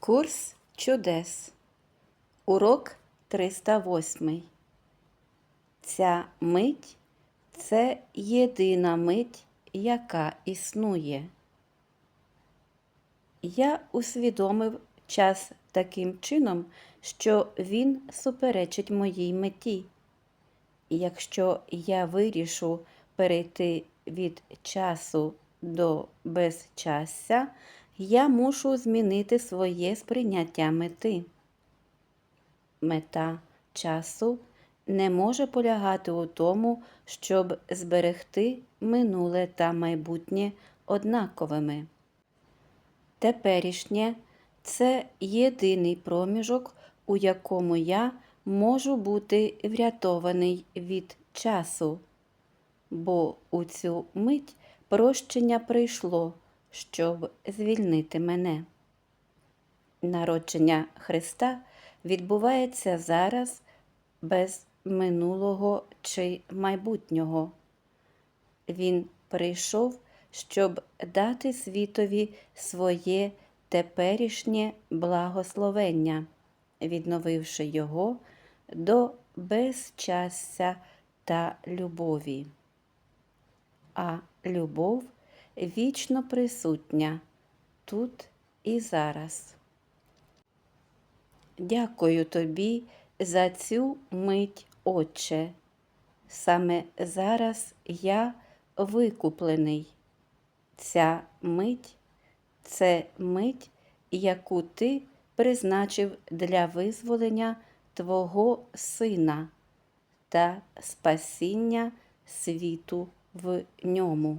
Курс чудес. Урок 308. Ця мить це єдина мить, яка існує. Я усвідомив час таким чином, що він суперечить моїй меті. Якщо я вирішу перейти від часу до безчасся, я мушу змінити своє сприйняття мети. Мета часу не може полягати у тому, щоб зберегти минуле та майбутнє однаковими. Теперішнє це єдиний проміжок, у якому я можу бути врятований від часу, бо у цю мить прощення прийшло, щоб звільнити мене. Народження Христа відбувається зараз без минулого чи майбутнього. Він прийшов, щоб дати світові своє теперішнє благословення, відновивши його до безчастя та любові. А любов вічно присутня тут і зараз. Дякую тобі за цю мить, Отче. Саме зараз я викуплений. Ця мить це мить, яку ти призначив для визволення Твого Сина та спасіння світу в ньому.